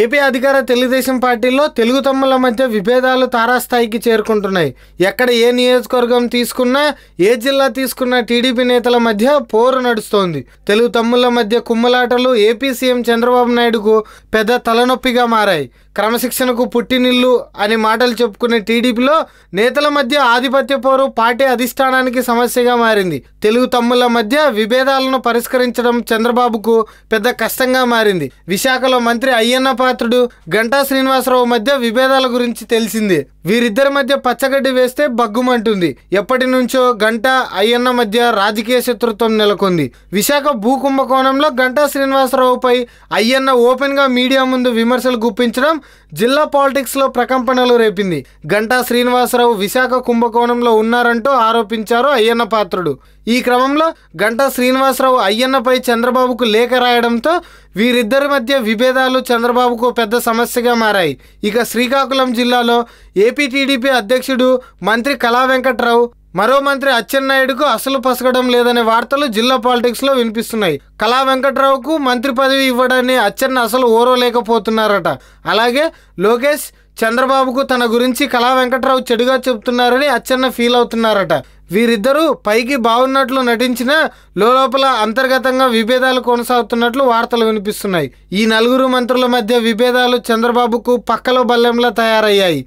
AP అధికార తెలుగుదేశం పార్టీలో తెలుగు తమ్ముల మధ్య విభేదాలు తారాస్థాయికి చేరుకుంటున్నాయి. ఎక్కడ ఏ నియోజకవర్గం తీసుకున్నా ఏ జిల్లా తీసుకున్నా టీడీపీ నేతల మధ్య పోరు నడుస్తోంది. తెలుగు తమ్ముల మధ్య కుమ్మలాటలు ఏపీ సీఎం చంద్రబాబు నాయుడుకు పెద్ద తలనొప్పిగా మారాయి. క్రమశిక్షణకు పుట్టినిల్లు అని మాటలు చెప్పుకునే టీడీపీలో నేతల మధ్య ఆధిపత్య పోరు పార్టీ అధిష్టానానికి సమస్యగా మారింది. తెలుగు తమ్ముల మధ్య విభేదాలను పరిష్కరించడం చంద్రబాబుకు పెద్ద కష్టంగా మారింది. విశాఖలో మంత్రి అయ్యన్న పాత్రుడు గంటా శ్రీనివాసరావు మధ్య విభేదాల గురించి తెలిసింది. వీరిద్దరి మధ్య పచ్చగడ్డి వేస్తే బగ్గుమంటుంది. ఎప్పటి నుంచో గంట అయ్యన్న మధ్య రాజకీయ శత్రుత్వం నెలకొంది. విశాఖ భూ కుంభకోణంలో గంటా శ్రీనివాసరావుపై అయ్యన్న ఓపెన్గా మీడియా ముందు విమర్శలు గుప్పించడం జిల్లా పాలిటిక్స్లో ప్రకంపనలు రేపింది. గంటా శ్రీనివాసరావు విశాఖ కుంభకోణంలో ఉన్నారంటూ ఆరోపించారు అయ్యన్న పాత్రుడు. ఈ క్రమంలో గంటా శ్రీనివాసరావు అయ్యన్నపై చంద్రబాబుకు లేఖ రాయడంతో వీరిద్దరి మధ్య విభేదాలు చంద్రబాబుకు పెద్ద సమస్యగా మారాయి. ఇక శ్రీకాకుళం జిల్లాలో ఏపీ టీడీపీ అధ్యక్షుడు మంత్రి కళా వెంకట్రావు మరో మంత్రి అచ్చెన్నాయుడుకు అసలు పసగడం లేదనే వార్తలు జిల్లా పాలిటిక్స్లో వినిపిస్తున్నాయి. కళా వెంకట్రావుకు మంత్రి పదవి ఇవ్వడాన్ని అచ్చెన్న అసలు ఓరోలేకపోతున్నారట అలాగే లోకేష్ చంద్రబాబుకు తన గురించి కళా వెంకట్రావు చెడుగా చెబుతున్నారని అచ్చెన్న ఫీల్ అవుతున్నారట. వీరిద్దరూ పైకి బాగున్నట్లు నటించిన లోపల అంతర్గతంగా విభేదాలు కొనసాగుతున్నట్లు వార్తలు వినిపిస్తున్నాయి. ఈ నలుగురు మంత్రుల మధ్య విభేదాలు చంద్రబాబుకు పక్కలో బల్లెంలా తయారయ్యాయి.